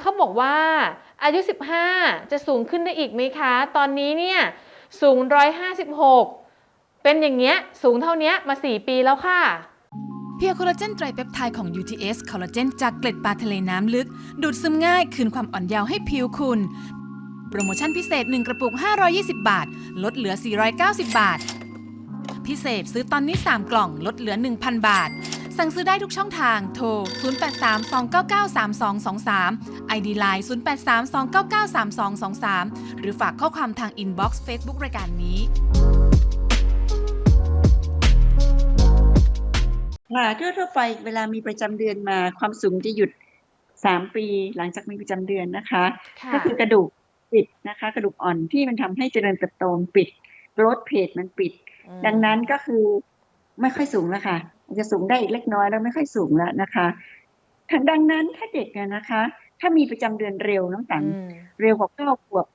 เขาบอกว่าอายุ 15 จะสูงขึ้นได้อีกไหมคะ ตอนนี้เนี่ยสูง 156 เป็นอย่างเงี้ยสูงเท่านี้มา 4 ปีแล้วค่ะ เพียวคอลลาเจนไตรเปปไทด์ของ UTS คอลลาเจนจากเกล็ดปลาทะเลน้ำลึก ดูดซึมง่ายคืนความอ่อนเยาว์ให้ผิวคุณ โปรโมชั่นพิเศษ 1 กระปุก 520 บาท ลดเหลือ 490 บาท พิเศษซื้อตอนนี้ 3 กล่องลดเหลือ 1,000 บาท สั่งซื้อได้ทุกช่องทาง โทร 0832993223 ID Line 0832993223 หรือฝากข้อความทางอินบ็อกซ์เฟซบุ๊กรายการนี้ ค่ะทั่วๆไปเวลามีประจำเดือนมาความสูงจะหยุดสามปีหลังจากมีประจำเดือนนะคะค่ะก็คือกระดูกปิดนะคะ กระดูกอ่อนที่มันทำให้เจริญเติบโตมันปิดโรดเพจมันปิดอืมดังนั้นก็คือไม่ค่อยสูงแล้วค่ะอา จจะสูงได้อีกเล็กน้อยแล้วไม่ค่อยสูงแล้วนะคะทางดังนั้นถ้าเด็กอะนะคะ ถ้ามีประจำเดือนเร็วน้องตังอืมเร็วกว่าเก้าขวบ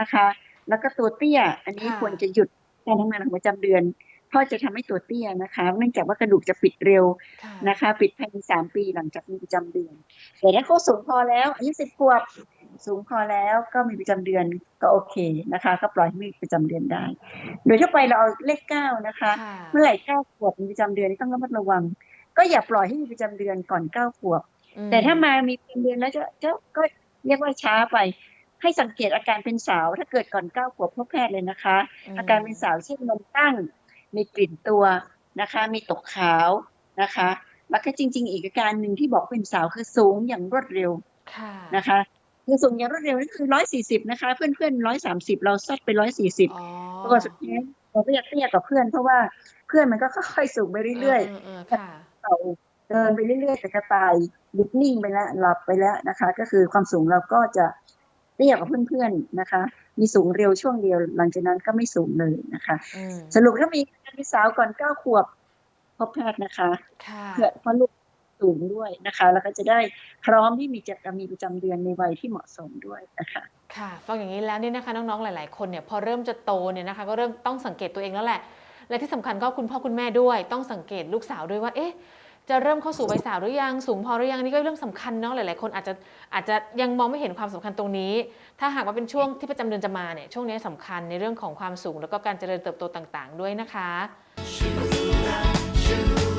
นะคะ แล้วก็ตัวเตี้ย อันนี้ค่ะควรจะหยุดการทำงานของประจำเดือนเพราะจะทำให้ตัวเตี้ยนะคะ เนื่องจากว่ากระดูกจะปิดเร็วค่ะนะคะ ปิดภายในสามปีหลังจากมีประจำเดือนแต่ถ้าเขาสูงพอแล้วอายุสิบขวบ สูงพอแล้วก็มีประจำเดือนก็โอเคนะคะ ก็ปล่อยให้มีประจำเดือนได้ โดยทั่วไปเราเอาเลขเก้านะคะค่ะเมื่อไหร่เก้าขวบมีประจำเดือนต้องระมัดระวัง ก็อย่าปล่อยให้มีประจำเดือนก่อนเก้าขวบอืมแต่ถ้ามามีประจำเดือนแล้วจะจะก็เรียกว่าช้าไป ให้สังเกตอาการเป็นสาว ถ้าเกิดก่อนเก้าขวบพบแพทย์เลยนะคะมอาการเป็นสาวเช่นนมตั้ง มีกลิ่นตัวนะคะ มีตกขาวนะคะแล้วก็จริง ๆ อีกอาการหนึ่งที่บอกเป็นสาวคือสูงอย่างรวดเร็วค่ะนะคะ คือสูงอย่างรวดเร็วนี่คือร้อยสี่สิบนะคะ เพื่อนเพื่อนร้อยสามสิบเราซัดไปร้อยสี่สิบอ๋อปรากฏสุดท้ายเราก็อยากเตี้ยกับเพื่อน เพราะว่าเพื่อนมันก็ค่อยๆสูงไปเรื่อยๆเออๆค่ะเราเดินไปเรื่อยๆแต่กระต่ายหยุดนิ่งไปแล้วหลับไปแล้วนะคะ ก็คือความสูงเราก็จะเตี้ยกว่าเพื่อนๆนะคะ มีสูงเร็วช่วงเดียว หลังจากนั้นก็ไม่สูงเลยนะคะอืมสรุปถ้ามีการมีสาวก่อนเก้าขวบพบแพทย์นะคะค่ะเพื่อเพราะลูก สูงด้วยนะคะ แล้วก็จะได้พร้อมที่มีจะมีประจำเดือนในวัยที่เหมาะสมด้วยนะคะค่ะฟังอย่างนี้แล้วเนี่ยนะคะน้องๆหลาย ๆ คนเนี่ยพอเริ่มจะโตเนี่ยนะคะ ก็เริ่มต้องสังเกตตัวเองแล้วแหละ และที่สำคัญก็คุณพ่อคุณแม่ด้วย ต้องสังเกตลูกสาวด้วยว่าเอ๊ะจะเริ่มเข้าสู่วัยสาวหรือยังสูงพอหรือยังนี่ก็เรื่องสำคัญเนาะหลาย ๆ คนอาจจะอาจจะยังมองไม่เห็นความสำคัญตรงนี้ ถ้าหากว่าเป็นช่วงที่ประจำเดือนจะมาเนี่ยช่วงนี้สำคัญในเรื่องของความสูงแล้วก็การเจริญเติบโตต่าง ๆ ด้วยนะคะ Shoo-la, shoo